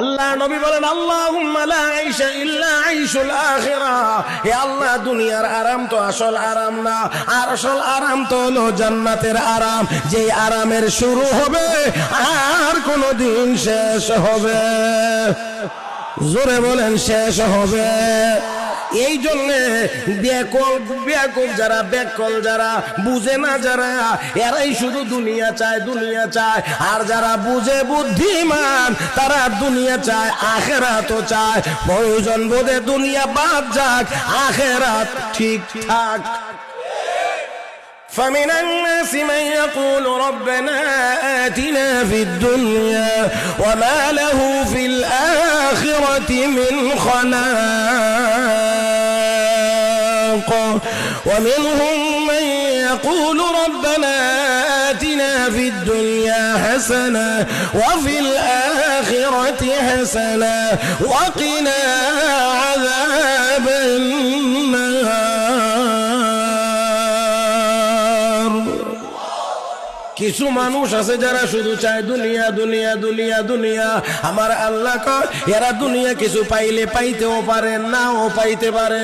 আল্লাহ নবী বলেন হে আল্লাহ, দুনিয়ার আরাম তো আসল আরাম না। আর আসল আরাম তো হলো জান্নাতের আরাম। যে আরামের শুরু হবে, আর কোনো দিন শেষ হবে। জোরে বলেন, শেষ হবে। এই জন্য ব্যাকল ব্যাকল যারা ব্যাকল যারা বুঝে না যারা এরাই শুধু দুনিয়া চায় দুনিয়া চায় আর যারা বুঝে বুদ্ধিমান তারা দুনিয়া চায় আখেরাত চায় প্রয়োজন বোধে দুনিয়া বাদ যাক আখেরাত ঠিকঠাক فمن الناس من يقول ربنا آتنا في الدنيا وما له في الآخرة من خلاق ومنهم من يقول ربنا آتنا في الدنيا حسنة وفي الآخرة حسنة وقنا عذاب النار কিছু মানুষ আছে যারা শুধু চায় দুনিয়া দুনিয়া দুনিয়া দুনিয়া আমার আল্লাহ কয় এরা দুনিয়া কিছু পাইলে পাইতেও পারে নাও পাইতে পারে